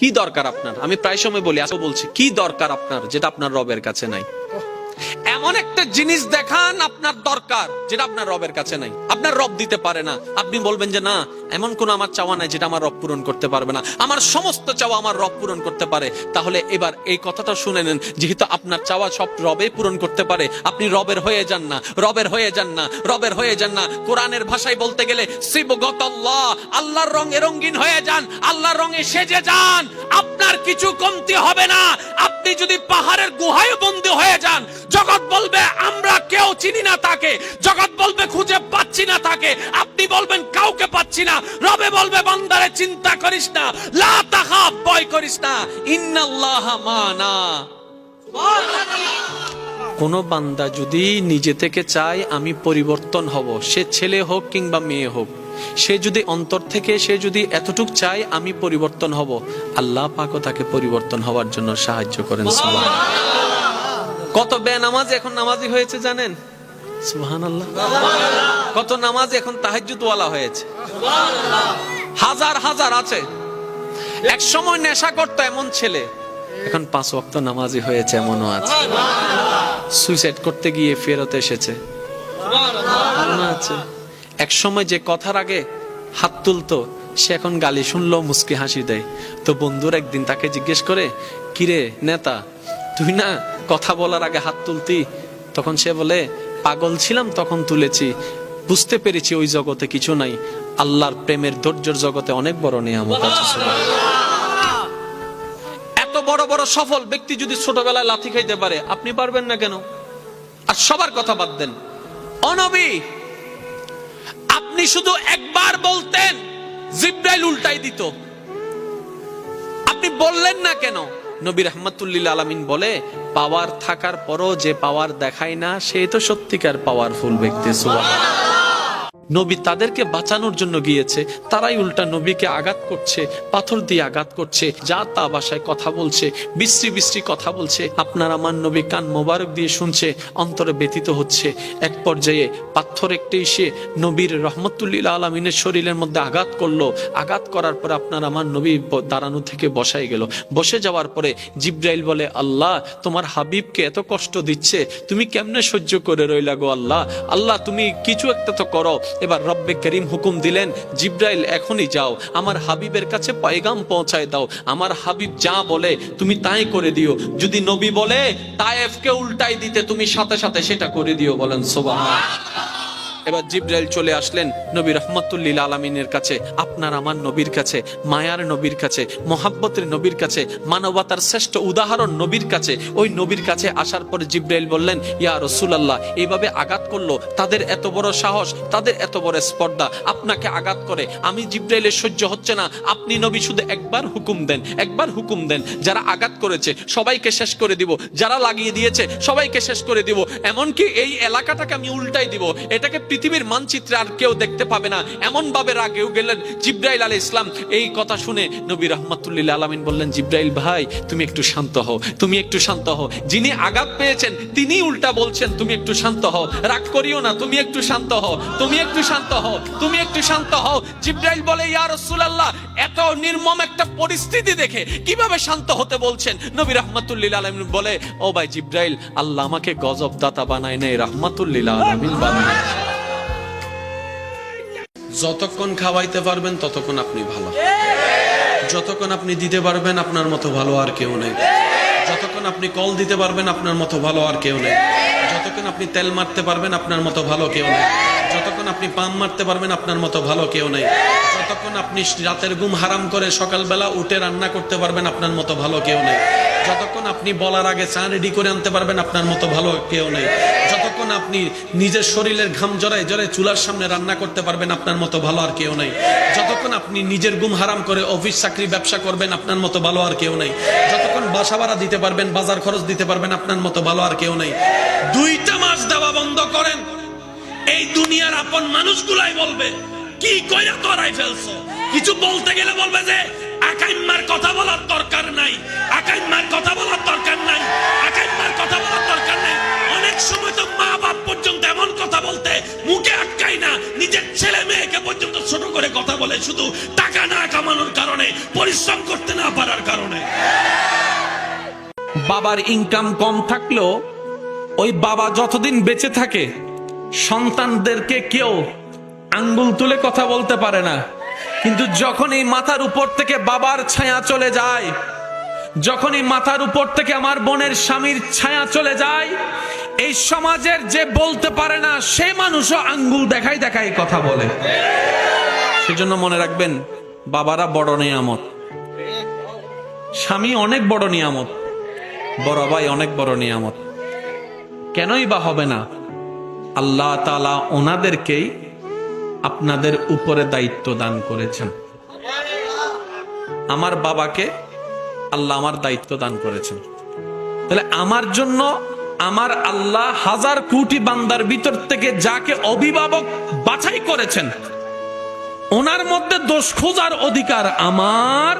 কি দরকার আপনার? আমি প্রায় সময় বলি আসো বলছি, কি দরকার আপনার যেটা আপনার রবের কাছে নাই? এমন একটা জিনিস দেখান আপনার দরকার, যেটা আপনার রবের কাছে নাই। আপনার রব দিতে পারে না। আপনি বলবেন যে, না, এমন কোন আমার চাওয়া নাই যেটা আমার রব পূরণ করতে পারবে না। আমার সমস্ত চাওয়া আমার রব পূরণ করতে পারে। তাহলে এবার এই কথাটা শুনে নেন, যেহেতু আপনার চাওয়া সব রবে পূরণ করতে পারে, আপনি রবের হয়ে যান না, রবের হয়ে যান না, রবের হয়ে যান না। কোরআনের ভাষায় বলতে গেলে শিবগত আল্লাহ আল্লাহর রঙে রঙিন হয়ে যান, আল্লাহর রঙে সেজে যান, আপনার কিছু কমতি হবে না। আপনি যদি পাহাড়ের গুহায় বন্দী হয়ে যান, জগৎ বলবে, আমরা কেউ চিনি না তাকে। জগৎ বলবে, খুঁজে পাচ্ছি না তাকে। আপনি বলবেন, কাউকে পাচ্ছি না। রবে বলবে, বান্দারে, চিন্তা করিস না। লা তাখাফ, ভয় করিস না। ইন্নাল্লাহ মানা। কোন বান্দা যদি নিজে থেকে চায়, আমি পরিবর্তন হব। সে ছেলে হোক কিংবা মেয়ে হোক। সে যদি অন্তর থেকে, সে যদি এতটুক চায়, আমি পরিবর্তন হব। আল্লাহ পাকও তাকে পরিবর্তন হওয়ার জন্য সাহায্য করেন সুবহান কত বেনামাজ এখন নামাজি হয়েছে জানেন? কত নামাজ এখন তাহাজ্জুদ ওয়ালা হয়েছে। হাজার হাজার আছে। এক সময় নেশা করতো এমন ছেলে। এখন পাঁচ ওয়াক্ত নামাজি হয়েছে এমনও আছে। সুইসাইড করতে গিয়ে ফেরত এসেছে। আছে। এক সময় যে কথার আগে হাত তুলতো সে এখন গালি শুনলো মুস্কি হাসি দেয়। তো বন্ধুর একদিন তাকে জিজ্ঞেস করে কিরে নেতা তুই না কথা বলার আগে হাত তুলতি। তখন সে বলে পাগল ছিলাম তখন তুলেছি। বুঝতে পেরেছি ওই জগতে কিছু নাই। আল্লাহর প্রেমের ধৈর্যের জগতে অনেক বড় নিয়ামত আছে। এত বড় বড় সফল ব্যক্তি যদি ছোটবেলায় লাথি খাইতে পারে আপনি পারবেন না কেন? আর সবার কথা বাদ দেন। অনবী আপনি শুধু একবার বলতেন জিব্রাইল উল্টাই দিত। আপনি বললেন না কেন? নবী রহমতুল্লিল আলমিন বলে, পাওয়ার থাকার পরও যে পাওয়ার দেখায় না, সে তো সত্যিকার পাওয়ারফুল ব্যক্তি, সুবহানাল্লাহ। নবী তাদেরকে বাঁচানোর জন্য গিয়েছে। তারাই উল্টা নবীকে আঘাত করছে, পাথর দিয়ে আঘাত করছে, যা তা ভাষায় কথা বলছে, বিশ্রী বিশ্রী কথা বলছে। আপনার আমার নবী কান মোবারক দিয়ে শুনছে, অন্তরে ব্যতীত হচ্ছে। এক পর্যায়ে পাথর একটি এসে নবীর রহমতুল্লিল আলমিনের শরীরের মধ্যে আঘাত করল। আঘাত করার পরে আপনার আমার নবী দাঁড়ানো থেকে বসাই গেল। বসে যাওয়ার পরে জিব্রাইল বলে, আল্লাহ, তোমার হাবিবকে এত কষ্ট দিচ্ছে, তুমি কেমনে সহ্য করে রইলা গো আল্লাহ? আল্লাহ, তুমি কিছু একটা তো করো। এবার রব্বে করিম হুকুম দিলেন, জিব্রাইল, এখনই যাও। আমার হাবিবের কাছে পয়গাম পৌঁছায় দাও। আমার হাবিব যা বলে, তুমি তাই করে দিও। যদি নবী বলে, তায়েফকে উল্টাই দিতে তুমি সাথে সাথে সেটা করে দিও বলেন সোবাহ এবার জিব্রাইল চলে আসলেন নবী রহমতুল্লিল আলমিনের কাছে, আপনার আমার নবীর কাছে, মায়ার নবীর কাছে, মোহাব্বতের নবীর কাছে, মানবতার শ্রেষ্ঠ উদাহরণ নবীর কাছে। ওই নবীর কাছে আসার পরে জিব্রাইল বললেন, ইয়া রসুলাল্লাহ, এইভাবে আঘাত করল, তাদের এত বড় সাহস, তাদের এত বড় স্পর্ধা, আপনাকে আঘাত করে। আমি জিব্রাইলের সহ্য হচ্ছে না, আপনি নবী শুধু একবার হুকুম দেন, একবার হুকুম দেন। যারা আঘাত করেছে, সবাইকে শেষ করে দিব। যারা লাগিয়ে দিয়েছে, সবাইকে শেষ করে দিব। এমনকি এই এলাকাটাকে আমি উল্টাই দিব। এটাকে পৃথিবীর মানচিত্রে আর কেউ দেখতে পাবে না। এমন ভাবে রাগেও গেলেন জিব্রাইল আলী ইসলাম এই কথা শুনে নবী রহমতুল্লিল আলমিন বললেন, জিব্রাইল ভাই, তুমি একটু শান্ত হও, তুমি একটু শান্ত হও। যিনি আঘাত পেয়েছেন, তিনি উল্টা বলছেন, তুমি একটু শান্ত হও। রাগ করিও না, তুমি একটু শান্ত হও, তুমি একটু শান্ত হও, তুমি একটু শান্ত হও। জিব্রাইল বলে, ইয়া রাসূলুল্লাহ, এত নির্মম একটা পরিস্থিতি দেখে কীভাবে শান্ত হতে বলছেন? নবী রহমতুল্লিল আলমিন বলে, ও ভাই জিব্রাইল, আল্লাহ আমাকে গজব দাতা বানায় নাই, রহমতুল্লিল আলমিন বানায় যতক্ষণ খাওয়াইতে পারবেন, ততক্ষণ আপনি ভালো। যতক্ষণ আপনি দিতে পারবেন, আপনার মতো ভালো আর কেউ নেই। যতক্ষণ আপনি কল দিতে পারবেন, আপনার মতো ভালো আর কেউ নেই। যতক্ষণ আপনি তেল মারতে পারবেন, আপনার মতো ভালো কেউ নেই। যতক্ষণ আপনি পাম মারতে পারবেন, আপনার মতো ভালো কেউ নেই। যতক্ষণ আপনি রাতের ঘুম হারাম করে সকালবেলা উঠে রান্না করতে পারবেন, আপনার মতো ভালো কেউ নেই। যতক্ষণ আপনি বলার আগে চা রেডি করে আনতে পারবেন, আপনার মতো ভালো কেউ নেই। যতক্ষণ আপনি নিজের শরীরের ঘাম জড়ায় জড়ায় চুলার সামনে রান্না করতে পারবেন, আপনার মতো ভালো আর কেউ নেই। যতক্ষণ আপনি নিজের ঘুম হারাম করে অফিস, চাকরি, ব্যবসা করবেন, আপনার মতো ভালো আর কেউ নেই। যতক্ষণ বাসা ভাড়া দিতে পারবেন, বাজার খরচ দিতে পারবেন, আপনার মতো ভালো আর কেউ নেই। দুইটা মাস দেওয়া বন্ধ করেন। এই দুনিয়ার আপন মানুষগুলাই বলবে, কি কইরা তোরাই ফেলছো? কিছু বলতে গেলে বলবে যে, আকাইম্মার কথা বলার দরকার নাই। আকাইম্মার কথা বলার দরকার নাই। আকাইম্মার কথা বলার দরকার নাই। সময় তো মা বাপ পর্যন্ত এমন কথা বলতে মুখে আটকাই না। নিজের ছেলে মেয়েকে পর্যন্ত ছোট করে কথা বলে, শুধু টাকা না কামানোর কারণে, পরিশ্রম করতে না পারার কারণে। বাবার ইনকাম কম থাকলেও ওই বাবা যতদিন বেঁচে থাকে, সন্তানদেরকে কেউ আঙ্গুল তুলে কথা বলতে পারে না। কিন্তু যখন এই মাথার উপর থেকে বাবার ছায়া চলে যায়, যখন এই মাথার উপর থেকে আমার বোনের স্বামীর ছায়া চলে যায় এই সমাজের যে বলতে পারে না, সে মানুষও আঙ্গুল দেখাই দেখাই কথা বলে। সেজন্য মনে রাখবেন, বাবারা বড় নিয়ামত। স্বামী অনেক বড় নিয়ামত, বড় ভাই অনেক বড় নিয়ামত। কেনই বা হবে না? আল্লাহ তালা ওনাদেরকেই আপনাদের উপরে দায়িত্ব দান করেছেন। আমার বাবাকে আল্লাহ আমার দায়িত্ব দান করেছেন। তাহলে আমার জন্য আমার আল্লাহ হাজার কোটি বান্দার ভিতর থেকে যাকে অভিভাবক বাছাই করেছেন, ওনার মধ্যে দোষ খোঁজার অধিকার আমার।